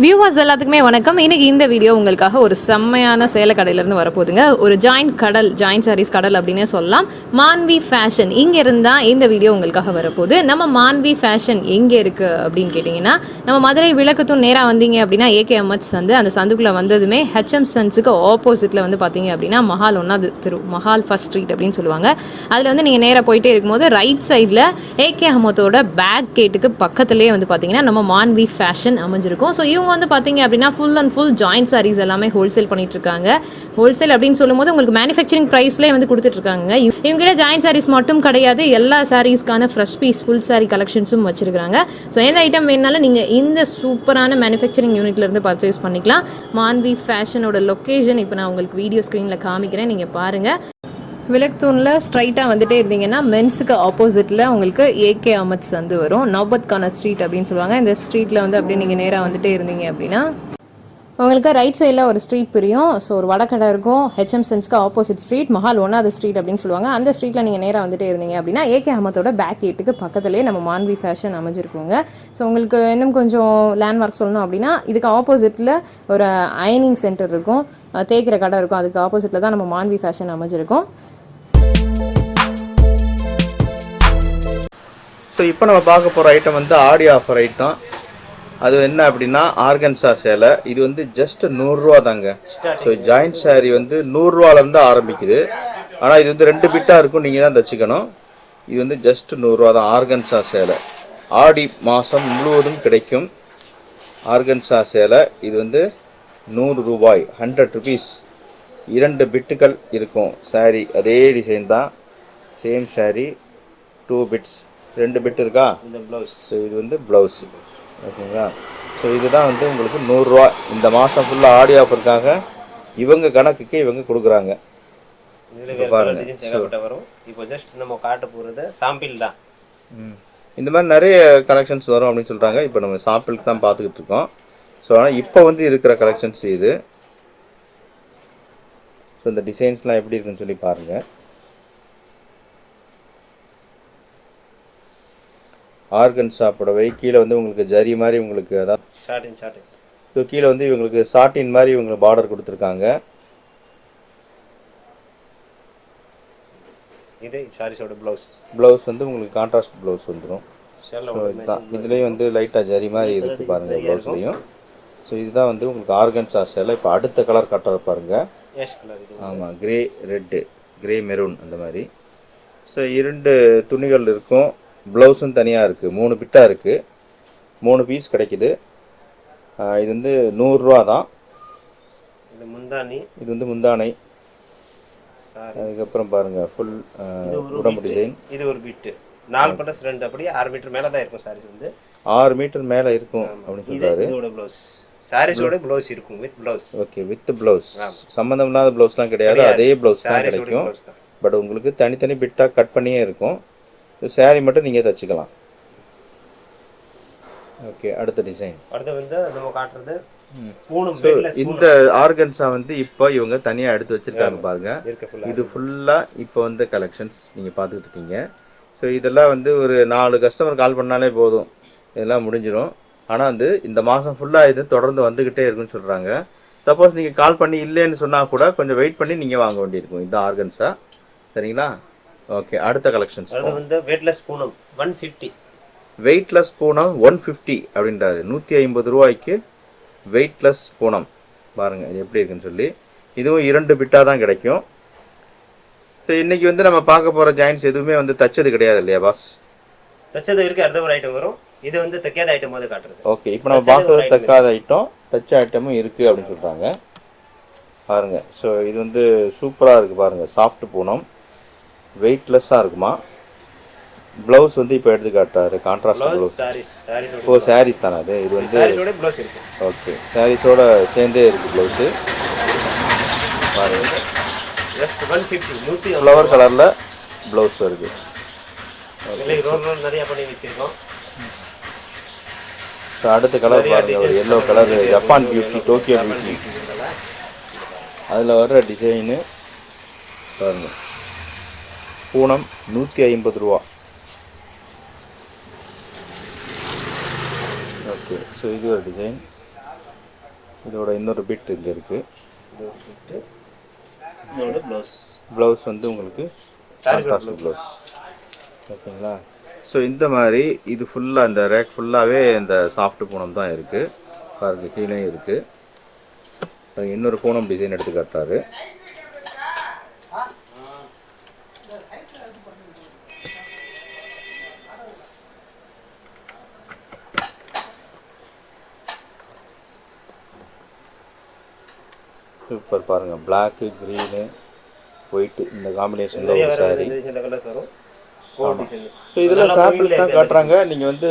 Viewers எல்லாத்துக்குமே வணக்கம். இன்னைக்கு இந்த வீடியோ உங்களுக்காக ஒரு செம்மையான சேலை கடையிலேருந்து வரப்போகுதுங்க. ஒரு ஜாயிண்ட் கடல் ஜாயிண்ட் சாரீஸ் கடல் அப்படின்னே சொல்லலாம். மான்வி ஃபேஷன் இங்கே இருந்தால் இந்த வீடியோ உங்களுக்காக வரப்போகுது. நம்ம மான்வி ஃபேஷன் எங்கே இருக்குது அப்படின்னு கேட்டிங்கன்னா நம்ம மதுரை விளக்கத்தும் நேராக வந்தீங்க அப்படின்னா ஏகே சந்து அந்த சந்துக்குள்ளே வந்ததுமே ஹெச்எம் சன்ஸுக்கு ஆப்போசிட்டில் வந்து பார்த்தீங்க அப்படின்னா மஹால் ஒன்றாவது திரு மஹால் ஃபர்ஸ்ட் ஸ்ட்ரீட் அப்படின்னு சொல்லுவாங்க. அதில் வந்து நீங்கள் நேராக போயிட்டே இருக்கும்போது ரைட் சைடில் ஏகே அஹமத்தோட பேக் கேட்டுக்கு பக்கத்துலேயே வந்து பார்த்தீங்கன்னா நம்ம மான்வி ஃபேஷன் அமைஞ்சிருக்கும். ஸோ இவங்க வந்து பார்த்தீங்க அப்படின்னா full and full joint sarees எல்லாமே ஹோல்சேல் பண்ணிட்டு இருக்காங்க ஹோல்சேல் அப்படின்னு சொல்லும்போது உங்களுக்கு மேனுஃபேக்சரிங் ப்ரைஸ்லேயே வந்து கொடுத்துட்ருக்காங்க இவங்ககிட்ட ஜாயிண்ட் சாரீஸ் மட்டும் கிடையாது எல்லா சாரீஸ்க்கான ஃப்ரெஷ் பீஸ் ஃபுல் சாரீ கலெக்ஷன்ஸும் வச்சிருக்காங்க ஸோ எந்த ஐட்டம் வேணாலும் நீங்கள் இந்த சூப்பரான மேனுஃபேக்சரிங் யூனிட்லேருந்து பர்ச்சேஸ் பண்ணிக்கலாம். மான்வி ஃபேஷனோட லொக்கேஷன் இப்போ நான் உங்களுக்கு வீடியோ ஸ்க்ரீனில் காமிக்கிறேன் நீங்கள் பாருங்கள் விளக்தூனில் ஸ்ட்ரைட்டாக வந்துட்டே இருந்தீங்கன்னா மென்ஸுக்கு ஆப்போசிட்டில் உங்களுக்கு ஏகே அமத் சந்து வரும். நவபத்கான ஸ்ட்ரீட் அப்படின்னு சொல்லுவாங்க. இந்த ஸ்ட்ரீட்டில் வந்து அப்படியே நீங்கள் நேராக வந்துட்டே இருந்தீங்க அப்படின்னா உங்களுக்கு ரைட் சைடில் ஒரு ஸ்ட்ரீட் பிரியும். ஸோ ஒரு வடக்கடை இருக்கும். ஹெச்எம் சென்ஸ்க்கு ஆப்போசிட் ஸ்ட்ரீட் மஹால் ஒன்றாவது ஸ்ட்ரீட் அப்படின்னு சொல்லுவாங்க. அந்த ஸ்ட்ரீட்டில் நீங்கள் நேராக வந்துட்டே இருந்தீங்க அப்படின்னா ஏகே அமத்தோட பேக் கேட்டுக்கு பக்கத்துலேயே நம்ம மான்வி ஃபேஷன் அமைஞ்சிருக்கோங்க. ஸோ உங்களுக்கு இன்னும் கொஞ்சம் லேண்ட்மார்க் சொல்லணும் அப்படின்னா இதுக்கு ஆப்போசிட்டில் ஒரு அயனிங் சென்டர் இருக்கும். தேய்க்கிற கடை இருக்கும். அதுக்கு ஆப்போசிட்டில் தான் நம்ம மான்வி ஃபேஷன் அமைஞ்சிருக்கும். ஸோ இப்போ நம்ம பார்க்க போகிற ஐட்டம் வந்து ஆடி ஆஃபர் ஐட்டம் அது என்ன அப்படின்னா ஆர்கன்சா சேலை. இது வந்து ஜஸ்ட் நூறுரூவா தாங்க. ஸோ ஜாயிண்ட் saree வந்து நூறுரூவாலேருந்து ஆரம்பிக்குது. ஆனால் இது வந்து ரெண்டு பிட்டாக இருக்கும் நீங்கள் தான் தச்சுக்கணும். இது வந்து ஜஸ்ட் நூறுரூவா தான் ஆர்கன்சா சேலை. ஆடி மாதம் முழுவதும் கிடைக்கும் ஆர்கன்சா சேலை. இது வந்து நூறு ரூபாய் ஹண்ட்ரட் ருபீஸ் இரண்டு பிட்டுகள் இருக்கும் saree. அதே டிசைன் தான். சேம் saree டூ பிட்ஸ் ரெண்டு பிட் இருக்கா? இந்த ப்ளவுஸ் ஸோ இது வந்து ப்ளவுஸ் ஓகேங்களா? ஸோ இதுதான் வந்து உங்களுக்கு நூறுரூவா. இந்த மாதம் ஃபுல்லாக ஆடி ஆஃபருக்காக இவங்க கணக்குக்கு இவங்க கொடுக்குறாங்க. வரும். இப்போ ஜஸ்ட் நம்ம காட்ட போகிறது சாம்பிள் தான். இந்த மாதிரி நிறைய கலெக்ஷன்ஸ் வரும் அப்படின்னு சொல்கிறாங்க இப்போ நம்ம சாம்பிளுக்கு தான் பார்த்துக்கிட்டு இருக்கோம். ஸோ ஆனால் இப்போ வந்து இருக்கிற கலெக்ஷன்ஸ் இது. ஸோ இந்த டிசைன்ஸ்லாம் எப்படி இருக்குன்னு சொல்லி பாருங்கள் ஆர்கன்ஸா புடவை கீழே வந்து உங்களுக்கு ஜரி மாதிரி உங்களுக்கு அதான் ஷார்டின் ஷார்டின் ஸோ கீழே வந்து இவங்களுக்கு சாட்டின் மாதிரி இவங்க பார்டர் கொடுத்துருக்காங்க. இது சாரீஸோட ப்ளவுஸ் ப்ளவுஸ் வந்து உங்களுக்கு கான்ட்ராஸ்ட் ப்ளவுஸ் வந்துடும் இதுலேயும் வந்து லைட்டாக ஜரி மாதிரி இருக்குது பாருங்கள் ப்ளவுஸ்லேயும் ஸோ இதுதான் வந்து உங்களுக்கு ஆர்கன்ஸா சேலை இப்போ அடுத்த கலர் கட்டுறது பாருங்கள் ஆமாம் கிரே ரெட்டு கிரே மெரூன் அந்த மாதிரி. ஸோ இரண்டு துணிகள் இருக்கும். ப்ளவுஸும் தனியாக இருக்குது மூணு பிட்டாக இருக்குது மூணு பீஸ் கிடைக்குது. இது வந்து நூறுரூவா தான். இது முந்தானி இது வந்து முந்தானை அதுக்கப்புறம் பாருங்கள் ஃபுல் உடம்பு டிசைன் இது ஒரு பிட்டு நாலு பட்டஸ் ரெண்டு அப்படியே ஆறு மீட்டர் மேலே தான் இருக்கும் சாரீஸ் வந்து. ஆறு மீட்டர் மேலே இருக்கும் அப்படின்னு சொல்கிறாரு இதோட ப்ளவுஸ் சாரீஸோட ப்ளவுஸ் இருக்கும் with blouse okay with blouse சம்மந்தம் இல்லாத ப்ளவுஸ்லாம் கிடையாது. அதே ப்ளவுஸ் தான் கிடைக்கும். பட் உங்களுக்கு தனித்தனி பிட்டாக கட் பண்ணியே இருக்கும். Saree மட்டும் நீங்கள் தச்சுக்கலாம். ஓகே அடுத்த டிசைன் அடுத்து வந்து நம்ம காட்டுறது இந்த ஆர்கன்ஸா வந்து இப்போ இவங்க தனியாக எடுத்து வச்சிருக்காங்க பாருங்க. இது ஃபுல்லாக இப்போ வந்து கலெக்ஷன்ஸ் நீங்கள் பார்த்துக்கிட்டு இருக்கீங்க. ஸோ இதெல்லாம் வந்து ஒரு நாலு கஸ்டமர் கால் பண்ணாலே போதும். இதெல்லாம் முடிஞ்சிடும் ஆனால் வந்து இந்த மாதம் ஃபுல்லாக இது தொடர்ந்து வந்துக்கிட்டே இருக்குன்னு சொல்கிறாங்க சப்போஸ் நீங்கள் கால் பண்ணி இல்லைன்னு சொன்னால் கூட கொஞ்சம் வெயிட் பண்ணி நீங்கள் வாங்க வேண்டியிருக்கும். இந்த ஆர்கன்ஸா சரிங்களா? ஓகே அடுத்த கலெக்ஷன்ஸ் அடுத்து வந்து weightless Poonam one fifty weightless Poonam one fifty அப்படின்றாரு. நூற்றி ஐம்பது ரூபாய்க்கு வெயிட்லெஸ் பூனம். பாருங்கள் இது எப்படி இருக்குன்னு சொல்லி. இதுவும் இரண்டு பிட்டாக தான் கிடைக்கும். ஸோ இன்றைக்கி வந்து நம்ம பார்க்க போகிற ஜாயின்ஸ் எதுவுமே வந்து தச்சது கிடையாது இல்லையா பாஸ் தச்சது இருக்கு அடுத்த ஒரு ஐட்டம் வரும். இது வந்து தைக்காத ஐட்டம் போது காட்டுறது. ஓகே இப்போ நம்ம பார்க்குறது தக்காத ஐட்டம் தச்ச ஐட்டமும் இருக்குது அப்படின்னு சொல்கிறாங்க பாருங்கள் ஸோ இது வந்து சூப்பராக இருக்குது பாருங்கள் சாஃப்ட் பூனம். வெயிட்லெஸ்ஸாக இருக்குமா? ப்ளவுஸ் வந்து இப்போ எடுத்து காட்டுறாரு கான்ட்ராஸ்ட் ப்ளவுஸ் ஓ சாரீஸ் தானே அது இது வந்து ஓகே சாரீஸோட சேர்ந்தே இருக்குது ப்ளவுஸு பாருங்க. ஜஸ்ட் ஒன் ஃபிஃப்டி நூற்றி ஃப்ளவர் கலரில் ப்ளவுஸ் வருது. அடுத்த கலர் பாருங்க ஒரு yellow colour Japan beauty Tokyo beauty அதில் வர்ற டிசைனு பாருங்க. பூனம் நூற்றி ஐம்பது ரூபா. ஓகே ஸோ இது ஒரு டிசைன் இதோட இன்னொரு பிட் இங்கே இருக்குது பிட்டு இதோட ப்ளவுஸ் ப்ளவுஸ் வந்து உங்களுக்கு கான்ட்ராஸ்ட் ப்ளவுஸ் ஓகேங்களா ஸோ இந்த மாதிரி இது ஃபுல்லாக இந்த ரேக் ஃபுல்லாகவே இந்த சாஃப்ட் பூனம் தான் இருக்குது பாருங்க கீழே இருக்குது இன்னொரு பூனம் டிசைன் எடுத்து காட்டுறாரு. சூப்பர் பாருங்க பிளாக்கு க்ரீனு ஒயிட்டு இந்த காம்பினேஷனில் ஒரு டிசைன் ஸோ இதெல்லாம் சாம்பிள் தான் காட்டுறாங்க. நீங்கள் வந்து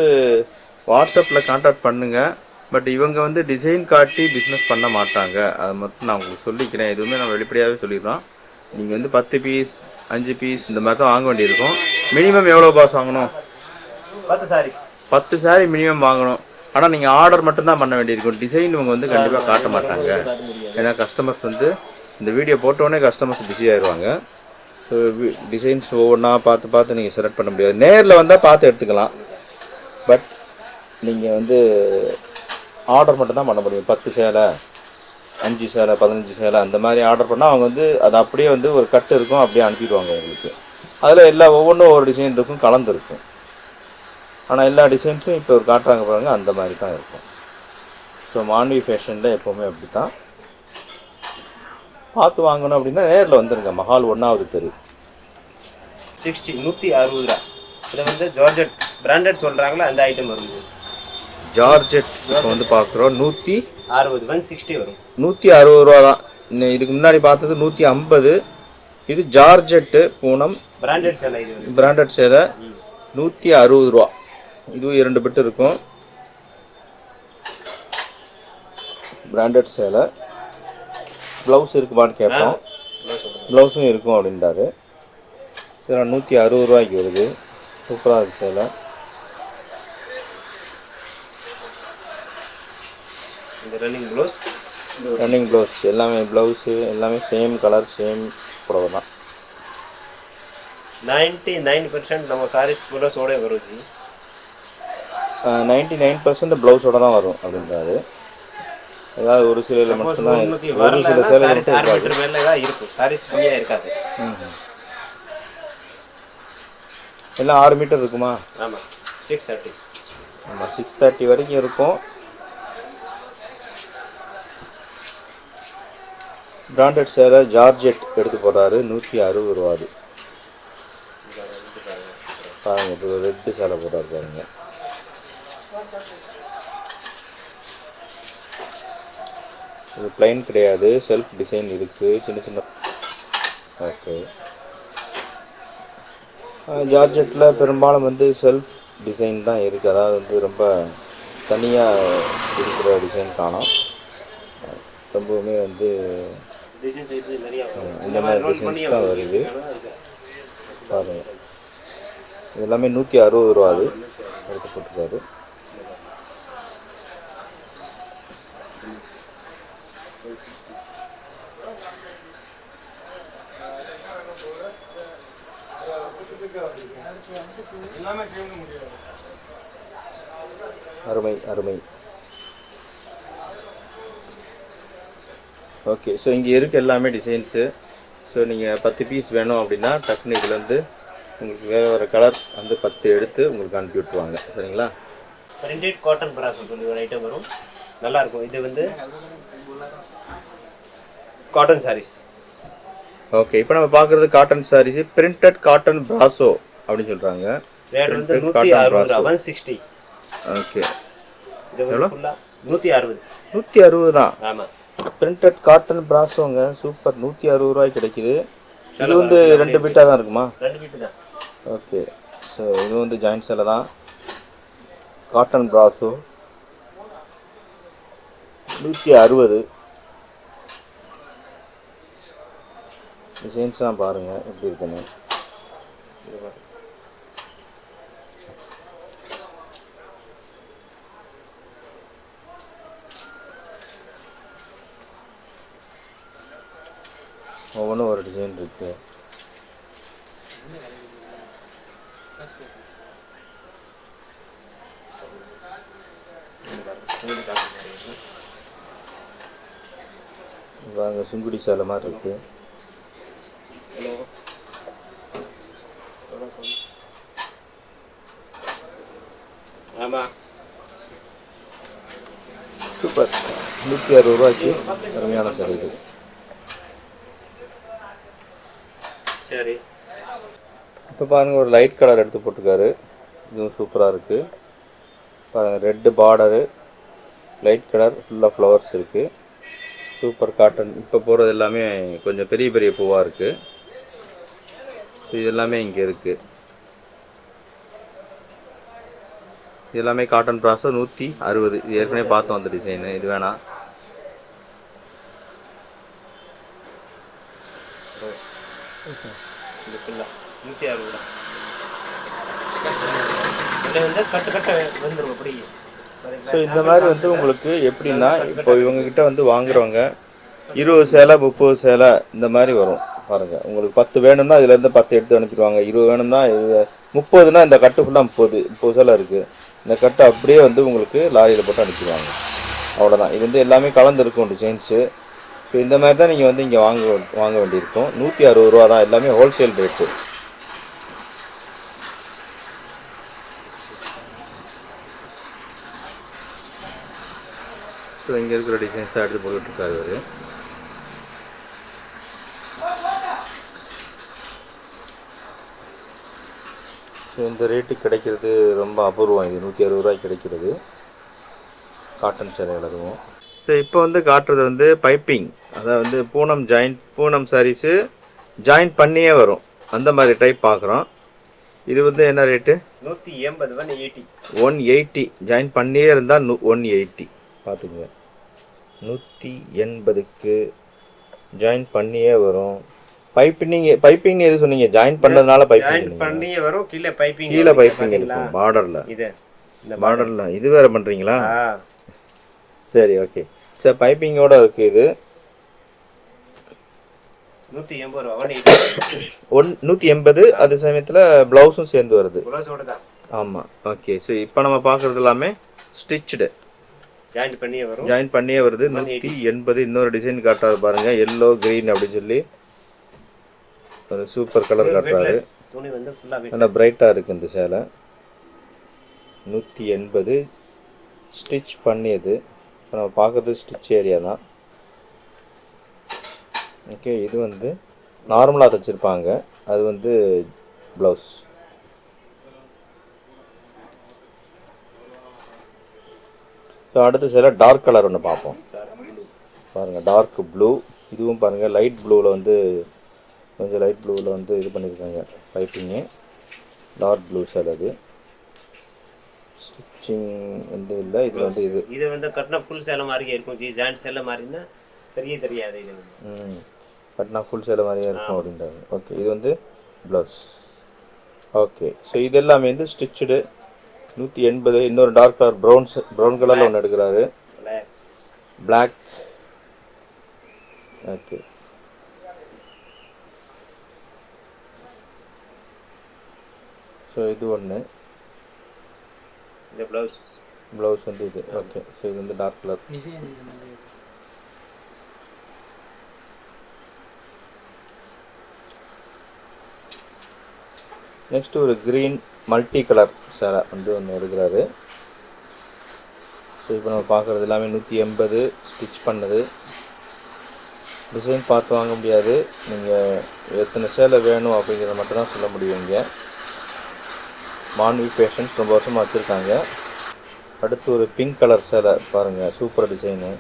வாட்ஸ்அப்பில் காண்டாக்ட் பண்ணுங்கள் பட் இவங்க வந்து டிசைன் காட்டி பிஸ்னஸ் பண்ண மாட்டாங்க. அதை மட்டும் நான் உங்களுக்கு சொல்லிக்கிறேன். எதுவுமே நான் வெளிப்படையாகவே சொல்லிடுறோம். நீங்கள் வந்து பத்து பீஸ் அஞ்சு பீஸ் இந்த மாதிரி தான் வாங்க வேண்டியிருக்கும். மினிமம் எவ்வளோ பாஸ் வாங்கணும்? பத்து சாரீஸ் பத்து saree மினிமம் வாங்கணும். ஆனால் நீங்கள் ஆர்டர் மட்டும்தான் பண்ண வேண்டியிருக்கும் டிசைன் இவங்க வந்து கண்டிப்பாக காட்ட மாட்டாங்க. ஏன்னா கஸ்டமர்ஸ் வந்து இந்த வீடியோ போட்டோடனே கஸ்டமர்ஸ் பிஸி ஆயிடுவாங்க ஸோ டிசைன்ஸ் ஒவ்வொன்றா பார்த்து பார்த்து நீங்கள் செலக்ட் பண்ண முடியாது. நேரில் வந்தால் பார்த்து எடுத்துக்கலாம். பட் நீங்கள் வந்து ஆர்டர் மட்டும் தான் பண்ண முடியும். பத்து சேலை அஞ்சு சேலை பதினஞ்சு சேலை அந்த மாதிரி ஆர்டர் பண்ணால் அவங்க வந்து அது அப்படியே வந்து ஒரு கட்டு இருக்கும். அப்படியே அனுப்பிடுவாங்க உங்களுக்கு. அதில் எல்லா ஒவ்வொன்றும் ஒவ்வொரு டிசைன் இருக்கும் கலந்துருக்கும் ஆனால் எல்லா டிசைன்ஸும் இப்போ ஒரு காட்டுறாங்க பாருங்க அந்த மாதிரி தான் இருக்கும். ஸோ மாண்வி ஃபேஷனில் எப்போவுமே அப்படி தான் பார்த்து வாங்கணும் அப்படின்னா நேரில் வந்துருங்க. மஹால் ஒன்றாவது தெரு. சிக்ஸ்டி நூற்றி அறுபது ரூபா. இதை வந்து ஜார்ஜெட் பிராண்டட் சொல்கிறாங்களா அந்த ஐட்டம் வரும் இது. ஜார்ஜெட் இப்போ வந்து பார்க்குறோம். நூற்றி அறுபது ஒன் சிக்ஸ்டி வரும். நூற்றி அறுபது ரூபா தான். இதுக்கு முன்னாடி பார்த்தது நூற்றி ஐம்பது. இது ஜார்ஜெட்டு பூனம் பிராண்டட் சேலை பிராண்டட் சேலை. நூற்றி அறுபது ரூபா. இதுவும் இரண்டு பிட்டு இருக்கும். பிராண்டட் சேலை. ப்ளவுஸ் இருக்குமான்னு கேட்போம். ப்ளவுஸும் இருக்கும் அப்படின்றாரு. சேலை நூற்றி அறுபது ரூபாய்க்கு வருது. சூப்பராக இருக்குது சேலை. இந்த ரன்னிங் ப்ளவுஸ் ரன்னிங் ப்ளவுஸ் எல்லாமே ப்ளவுஸு எல்லாமே சேம் கலர் சேம் புடவை தான். நைன்டி நைன் பர்சன்ட் நம்ம சாரீஸ் ப்ளவுஸோட வரும் ஜி. நைன்டி நைன் பர்சன்ட் ப்ளவுஸோட தான் வரும் அப்படின்றாரு. ஏதாவது ஒரு சில மட்டும்தான். ஒரு சில சேலை இருக்கும். சாரீஸ் கம்மியாக இருக்காது. எல்லாம் ஆறு மீட்டர் இருக்குமா? ஆமாம் சிக்ஸ் தேர்ட்டி ஆமாம் சிக்ஸ் தேர்ட்டி வரைக்கும் இருக்கும். பிராண்டட் சேலை ஜார்ஜெட் எடுத்து போடுறாரு. நூற்றி அறுபது ரூபா அது. பாருங்க இப்போ ரெட்டு சேலை போடுறாரு பாருங்க. இது பிளைன் கிடையாது. செல்ஃப் டிசைன் இருக்குது சின்ன சின்ன ஓகே ஜார்ஜெட்டில் பெரும்பாலும் வந்து செல்ஃப் டிசைன் தான் இருக்குது அதாவது வந்து ரொம்ப தனியாக இருக்கிற டிசைன் காணும். ரொம்பவுமே வந்து. இந்த மாதிரி டிசைன்ஸ் தான் வருது. பாருங்க. இது எல்லாமே நூற்றி அறுபது ரூபா அது. எடுத்து போட்டிருக்காரு அருமை அருமை. ஓகே ஸோ இங்கே இருக்க எல்லாமே டிசைன்ஸு ஸோ நீங்கள் பத்து பீஸ் வேணும் அப்படின்னா டக்குனு இதில் வந்து உங்களுக்கு வேறு வேறு கலர் வந்து பத்து எடுத்து உங்களுக்கு அனுப்பி விட்ருவாங்க சரிங்களா? பிரிண்டட் காட்டன் சொல்லி ஒரு ஐட்டம் வரும். நல்லா இருக்கும். இது வந்து காட்டன் சாரீஸ் ஓகே இப்போ நம்ம பார்க்குறது காட்டன் சாரீஸ் பிரிண்டட் காட்டன் பிராசோ அப்படின்னு சொல்கிறாங்க ரேட் வந்து நூற்றி அறுபது ரூபா. ஒன் சிக்ஸ்டி ஓகே இது ஃபுல்லாக நூற்றி அறுபது. நூற்றி அறுபது? தான் ஆமாம் பிரிண்டட் காட்டன் பிராசோங்க சூப்பர் நூற்றி அறுபது ரூபாய் கிடைக்குது. இது வந்து ரெண்டு பிட்டாக தான் இருக்குமா? ரெண்டு மீட்டு தான். ஓகே ஸோ இது வந்து ஜாயின்ட் சேலை தான். காட்டன் பிராசோ நூற்றி அறுபது. டிசைன்ஸ்லாம் பாருங்கள் எப்படி இருக்குன்னு. ஒவ்வொன்றும் ஒரு டிசைன் இருக்குது வாங்க சுங்குடி சேலை மாதிரி இருக்கு. ஹலோ ஆமாம் சூப்பர். நூற்றி அறுபது ரூபாய்க்கு அருமையான சேலை இது. சரி. இப்போ பாருங்கள் ஒரு லைட் கலர் எடுத்து போட்டிருக்காரு. இதுவும் சூப்பராக இருக்குது பாருங்கள் ரெட்டு பார்டரு லைட் கலர் ஃபுல்லாக ஃப்ளவர்ஸ் இருக்குது சூப்பர் காட்டன் இப்போ போகிறது எல்லாமே கொஞ்சம் பெரிய பெரிய பூவாக இருக்குது இது எல்லாமே இங்கே இருக்குது இது எல்லாமே காட்டன் ப்ராஸோ நூற்றி அறுபது. இது ஏற்கனவே பார்த்தோம் அந்த டிசைனு இது வேணாம். இந்த பிள்ளை நூற்றி அறுபது ரூபா. வந்து கட்டு கட்ட வந்துடும் அப்படி ஸோ இந்த மாதிரி வந்து உங்களுக்கு எப்படின்னா இப்போ இவங்க கிட்ட வந்து வாங்குறவங்க இருபது சேலை முப்பது சேலை இந்த மாதிரி வரும். பாருங்க. உங்களுக்கு பத்து வேணும்னா இதுல இருந்து பத்து எடுத்து அனுப்பிடுவாங்க. இருபது வேணும்னா இது- முப்பதுனா இந்த கட்டு ஃபுல்லாக முப்பது முப்பது சேலை இருக்கு. இந்த கட்டு அப்படியே வந்து உங்களுக்கு லாரியில் போட்டு அனுப்பிடுவாங்க. அவ்வளோதான் இது வந்து எல்லாமே கலந்துருக்கும் டிசைன்ஸு ஸோ இந்த மாதிரி தான் நீங்கள் வந்து இங்கே வாங்க வாங்க வேண்டியிருக்கும். நூற்றி அறுபது ரூபா தான் எல்லாமே ஹோல்சேல் ரேட்டு ஸோ இங்கே இருக்கிற டிசைன்ஸ் தான் எடுத்து போட்டுட்ருக்காரு இவர். ஸோ இந்த ரேட்டுக்கு கிடைக்கிறது ரொம்ப அபூர்வம். இது நூற்றி அறுபது ரூபாய்க்கு கிடைக்கிறது. காட்டன் சேலைகள் அதுவும். ஸோ இப்போ வந்து காட்டுறது வந்து பைப்பிங் அதாவது வந்து Poonam joint Poonam sarees joint பண்ணியே வரும். அந்த மாதிரி டைப் பார்க்குறோம் இது வந்து என்ன ரேட்டு நூற்றி எண்பது one eighty one eighty join பண்ணியே இருந்தால் நூ ஒன் எயிட்டி பார்த்துக்குங்க நூற்றி எண்பதுக்கு ஜாயின் பண்ணியே வரும். பைப்பிங் பைப்பிங் எது சொன்னீங்க? ஜாயின் பண்ணதுனால பைப்பிங் ஜாயின் பண்ணியே வரும் கீழே பைப்பிங் கீழே பைப்பிங் இருக்கும். பார்டரில் இது. இந்த பார்டரில் இது வேற பண்ணுறீங்களா சரி ஓகே சரி பைப்பிங்கோட இருக்குது இது. நூற்றி எண்பது ரூபா ஒன் நூற்றி எண்பது அதே சமயத்தில் ப்ளவுஸும் சேர்ந்து வருது. தான். ஆமாம் ஓகே ஸோ இப்போ நம்ம பார்க்குறது எல்லாமே ஸ்டிச்சுடு ஜாயின் பண்ணியே வரும். ஜாயின் பண்ணியே வருது. நூற்றி எண்பது இன்னொரு டிசைன் காட்டுறாரு பாருங்க. எல்லோ கிரீன் அப்படின்னு சொல்லி. ஒரு சூப்பர் கலர் காட்டுறாரு. துணி வந்து ஃபுல்லாக நல்லா பிரைட்டாக இருக்குது இந்த சேலை. நூற்றி எண்பது ஸ்டிச் பண்ணியது. இப்போ நம்ம பார்க்குறது ஸ்டிச் ஏரியா தான். ஓகே இது வந்து நார்மலாக தைச்சிருப்பாங்க. அது வந்து ப்ளவுஸ் ஸோ அடுத்த சில டார்க் கலர் ஒன்று பார்ப்போம். பாருங்கள் டார்க் ப்ளூ இதுவும் பாருங்கள் லைட் ப்ளூவில் வந்து கொஞ்சம் லைட் ப்ளூவில் வந்து இது பண்ணியிருக்காங்க பைப்பிங்கு டார்க் ப்ளூ சேலை அது. ஸ்டிச்சிங் வந்து இல்லை இது வந்து இது. இது வந்து கட்டினா ஃபுல் சேலை மாதிரியே இருக்கும். ஜி ஜாயிண்ட் சேலை மாதிரின்னா தெரிய தெரியாது இது வந்து. ம். பட்னா ஃபுல் சேலை மாதிரியே இருக்கும் அப்படின்றாங்க. ஓகே இது வந்து ப்ளவுஸ் ஓகே ஸோ இது எல்லாமே வந்து ஸ்டிச்சுடு நூற்றி எண்பது இன்னொரு டார்க் கலர் ப்ரௌன் ப்ரௌன் கலரில் ஒன்று எடுக்கிறாரு. பிளாக் ஓகே ஸோ இது ஒன்று இந்த ப்ளவுஸ் ப்ளவுஸ் வந்து இது. ஓகே ஸோ இது வந்து டார்க் கலர் நெக்ஸ்ட் ஒரு க்ரீன் மல்டி கலர் சேலை வந்து ஒன்று எடுக்கிறாரு. ஸோ இப்போ நம்ம பார்க்குறது எல்லாமே நூற்றி எண்பது ஸ்டிச் பண்ணது. டிசைன் பார்த்து வாங்க முடியாது. நீங்கள் எத்தனை சேலை வேணும் அப்படிங்கிறத மட்டும் தான் சொல்ல முடியும் இங்கே. மான்வி ஃபேஷன்ஸ் ரொம்ப வருஷமாக வச்சுருக்காங்க. அடுத்து ஒரு பிங்க் கலர் சேலை பாருங்கள் சூப்பர் டிசைனு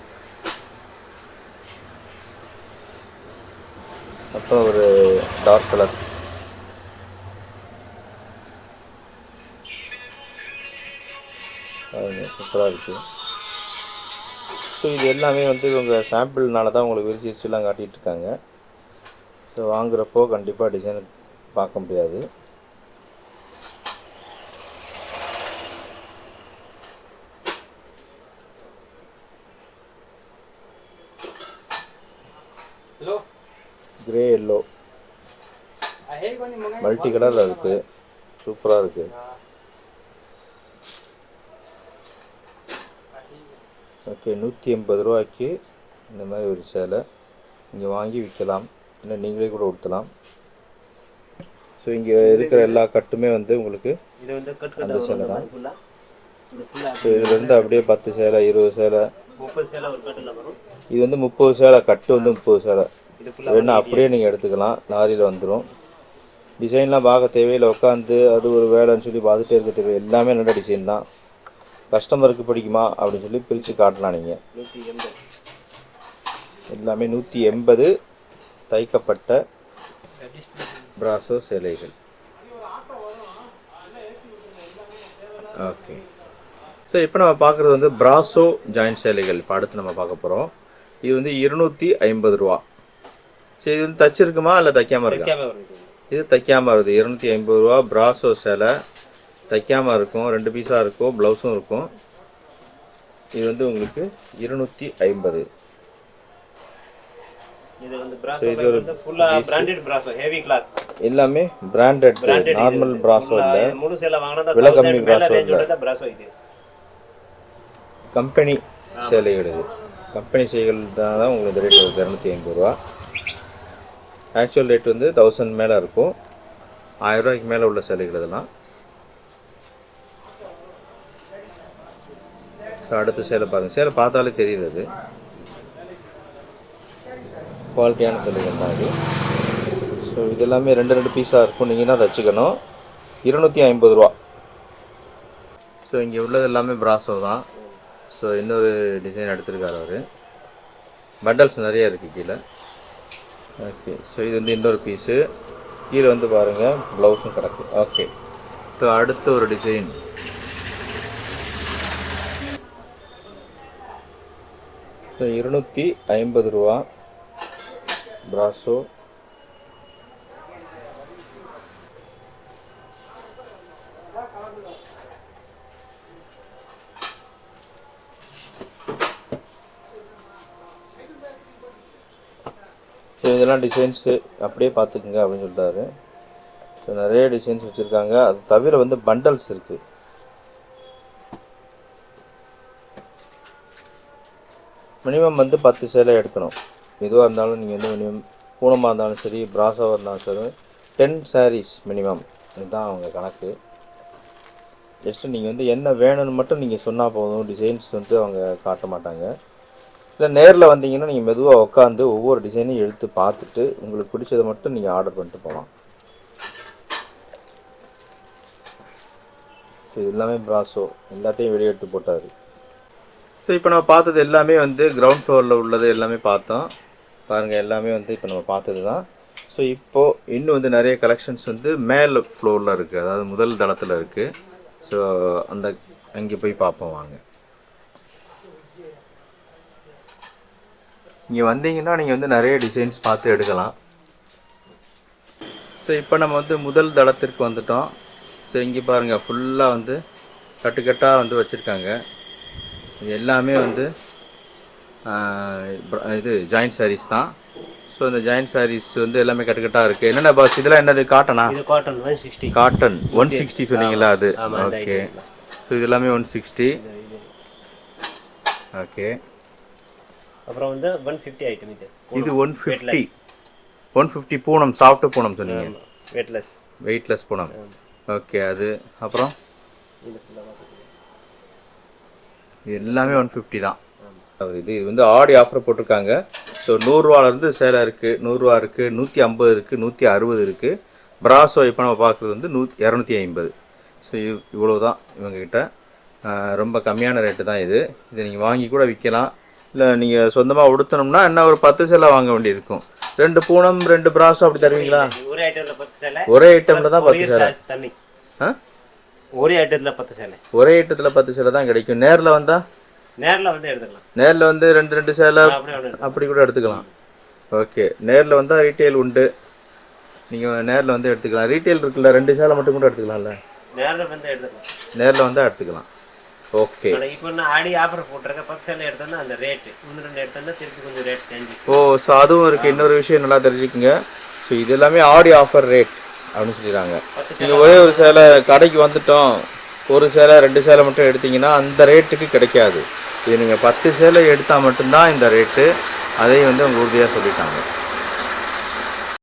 அப்புறம் ஒரு டார்க் கலர் சூப்பராக இருக்குது ஸோ இது எல்லாமே வந்து இவங்க சாம்பிள்னால தான் உங்களுக்கு விரிச்சு வச்சுலாம் காட்டிகிட்டு இருக்காங்க. ஸோ வாங்குறப்போ கண்டிப்பாக டிசைன் பார்க்க முடியாது. மல்டி கலரில் இருக்குது சூப்பராக இருக்குது ஓகே நூற்றி எண்பது ரூபாய்க்கு இந்த மாதிரி ஒரு சேலை. இங்கே வாங்கி விற்கலாம். இல்லை நீங்களே கூட உடுத்தலாம். ஸோ இங்கே இருக்கிற எல்லா கட்டுமே வந்து உங்களுக்கு இது வந்து கட் அந்த சேலை தான். ஸோ இதுலேருந்து அப்படியே பத்து சேலை இருபது சேலை. இது வந்து முப்பது சேலை கட்டு வந்து முப்பது சேலை. வேணா அப்படியே நீங்கள் எடுத்துக்கலாம். லாரியில் வந்துடும் டிசைன்லாம் பார்க்க தேவையில்லை உட்காந்து அது ஒரு வேலைன்னு சொல்லி பார்த்துட்டே இருக்க தேவை. எல்லாமே நல்ல டிசைன் தான். கஸ்டமருக்கு பிடிக்குமா அப்படின்னு சொல்லி பிரித்து காட்டலாம் நீங்கள் நூற்றி எண்பது எல்லாமே நூற்றி எண்பது தைக்கப்பட்ட பிராசோ சேலைகள். ஓகே ஸோ இப்போ நம்ம பார்க்குறது வந்து பிராசோ ஜாயின்ட் சேலைகள். இப்போ அடுத்து நம்ம பார்க்க போகிறோம் இது வந்து இருநூற்றி ஐம்பது ரூபா. சரி இது வந்து தச்சிருக்குமா இல்லை தைக்காமல் இருக்கா? இது தைக்காமல் வருது இருநூற்றி ஐம்பது ரூபா பிராசோ சேலை. தைக்காமல் இருக்கும். ரெண்டு பீஸாக இருக்கும். ப்ளவுஸும் இருக்கும். இது வந்து உங்களுக்கு இருநூற்றி ஐம்பது. எல்லாமே பிராண்டட் நார்மல் பிராசோ இல்லை. முழு சேலை வாங்கினா தான் விலை கம்மி 1000 மேல brasso ரேஞ்சோட தான் பிராசோ இது. கம்பெனி சேலைகள் இது கம்பெனி சேலைகள் தான் தான் உங்களுக்கு ரேட் வருது. இரநூத்தி ஐம்பது ரூபா. ஆக்சுவல் ரேட் வந்து தௌசண்ட் மேலே இருக்கும். ஆயிரம் ரூபாய்க்கு மேலே உள்ள சேலைகள் இதெல்லாம். ஸோ அடுத்த சேலை பாருங்கள் சேலை பார்த்தாலே தெரியுது அது. குவாலிட்டியான சேலைகள் தான் இது. ஸோ இது எல்லாமே ரெண்டு ரெண்டு பீஸாக இருக்கும். நீங்கள் தான் தச்சுக்கணும் இருநூற்றி ஐம்பது ரூபா. ஸோ இங்கே உள்ளது எல்லாமே பிராசோ தான். ஸோ இன்னொரு டிசைன் எடுத்திருக்காரு அவர். பண்டல்ஸ் நிறைய இருக்குது கீழே. ஓகே ஸோ இது வந்து இன்னொரு பீஸு கீழே வந்து பாருங்கள் ப்ளவுஸும் கிடக்கு. ஓகே ஸோ அடுத்த ஒரு டிசைன் ஸோ இருநூற்றி ஐம்பது ரூபா. பிராசோ இதெல்லாம் டிசைன்ஸு அப்படியே பார்த்துக்குங்க அப்படின்னு சொல்லிட்டாரு ஸோ நிறைய டிசைன்ஸ் வச்சுருக்காங்க. அது தவிர வந்து பண்டல்ஸ் இருக்குது மினிமம் வந்து பத்து சேலை எடுக்கணும். எதுவாக இருந்தாலும் நீங்கள் வந்து மினிமம் பூனமாக இருந்தாலும் சரி பிராஸாவாக இருந்தாலும் சரி டென் சாரீஸ் மினிமம் இதுதான் அவங்க கணக்கு. ஜஸ்ட்டு நீங்கள் வந்து என்ன வேணும்னு மட்டும் நீங்கள் சொன்னால் போதும். டிசைன்ஸ் வந்து அவங்க காட்ட மாட்டாங்க. இல்லை நேரில் வந்தீங்கன்னா நீங்கள் மெதுவாக உட்காந்து ஒவ்வொரு டிசைனையும் எடுத்து பார்த்துட்டு உங்களுக்கு பிடிச்சதை மட்டும் நீங்கள் ஆர்டர் பண்ணிட்டு போகலாம். ஸோ இது எல்லாமே பிராசோ எல்லாத்தையும் வெளியே எடுத்து போட்டார். ஸோ இப்போ நம்ம பார்த்தது எல்லாமே வந்து கிரவுண்ட் ஃப்ளோரில் உள்ளது எல்லாமே பார்த்தோம். பாருங்கள் எல்லாமே வந்து இப்போ நம்ம பார்த்தது தான் ஸோ இப்போது இன்னும் வந்து நிறைய கலெக்ஷன்ஸ் வந்து மேல் ஃப்ளோரில் இருக்குது அதாவது முதல் தளத்தில் இருக்குது ஸோ அந்த அங்கே போய் பார்ப்போம் வாங்க. இங்கே வந்தீங்கன்னா நீங்கள் வந்து நிறைய டிசைன்ஸ் பார்த்து எடுக்கலாம். ஸோ இப்போ நம்ம வந்து முதல் தளத்திற்கு வந்துட்டோம். ஸோ இங்கே பாருங்கள் ஃபுல்லாக வந்து கட்டுக்கட்டாக வந்து வச்சுருக்காங்க. இது எல்லாமே வந்து இது ஜாயிண்ட் sarees தான். ஸோ இந்த ஜாயிண்ட் sarees வந்து எல்லாமே கட்டுக்கட்டாக இருக்குது என்னென்ன பாஸ் இதெல்லாம் என்னது? காட்டனா இது cotton one sixty cotton one sixty சொன்னீங்களா அது? ஓகே. ஸோ இது எல்லாமே ஒன் சிக்ஸ்டி ஓகே அப்புறம் வந்து ஒன் ஃபிஃப்டி ஐட்டம் இது. இது one fifty one fifty Poonam soft Poonam சொன்னீங்க. வெயிட்லெஸ் வெயிட்லெஸ் பூனம் ஓகே அது அப்புறம்? இது எல்லாமே ஒன் ஃபிஃப்டி தான். அவர் இது இது வந்து ஆடி ஆஃபர் போட்டிருக்காங்க. ஸோ நூறுரூவாலேருந்து சேலை இருக்குது நூறுரூவா இருக்குது நூற்றி ஐம்பது இருக்குது நூற்றி அறுபது இருக்குது பிராசோ இப்போ நம்ம பார்க்குறது வந்து நூ இரநூத்தி ஐம்பது. ஸோ இவ்வளோ தான் இவங்கக்கிட்ட ரொம்ப கம்மியான ரேட்டு தான் இது. இதை நீங்கள் வாங்கி கூட விற்கலாம். இல்லை நீங்கள் சொந்தமாக உடுத்தணும்னா என்ன ஒரு பத்து சேலை வாங்க வேண்டியிருக்கும். ரெண்டு பூனம் ரெண்டு பிராசோ அப்படி தருவீங்களா? ஒரே ஐட்டத்தில் பத்து சேலை ஒரே ஐட்டமில் தான் பத்து சேலை தண்ணி. ஆ? ஒரே ஐட்டத்தில் பத்து சேலை ஒரே ஐட்டத்தில் பத்து சேலை தான் கிடைக்கும். நேரில் வந்தால் நேரில் வந்து எடுத்துக்கலாம். நேரில் வந்து ரெண்டு ரெண்டு சேலை அப்படி கூட எடுத்துக்கலாம். ஓகே. நேரில் வந்தால் ரீட்டைல் உண்டு. நீங்கள் நேரில் வந்து எடுத்துக்கலாம். ரீட்டைல் இருக்குல்ல ரெண்டு சேலை மட்டும் கூட எடுத்துக்கலாம்ல? நேரில் வந்து எடுத்துக்கலாம். நேரில் வந்தால் எடுத்துக்கலாம். ஓகே இப்போ நான் ஆடி ஆஃபர் போட்டிருக்கேன். பத்து சேலை எடுத்தோன்னா அந்த ரேட்டு ஒன்று ரெண்டு எடுத்தோன்னா திருப்பி கொஞ்சம் ரேட் சேஞ்சஸ் ஓ ஸோ அதுவும் இருக்குது இன்னொரு விஷயம் நல்லா தெரிஞ்சுக்குங்க. ஸோ இது எல்லாமே ஆடி ஆஃபர் ரேட் அப்படின்னு சொல்லிடுறாங்க. நீங்கள் ஒரே ஒரு சேலை கடைக்கு வந்துட்டோம். ஒரு சேலை ரெண்டு சேலை மட்டும் எடுத்தீங்கன்னா அந்த ரேட்டுக்கு கிடைக்காது. இது நீங்கள் பத்து சேலை எடுத்தால் மட்டும்தான் இந்த ரேட்டு அதையும் வந்து அவங்க உறுதியாக சொல்லிட்டாங்க.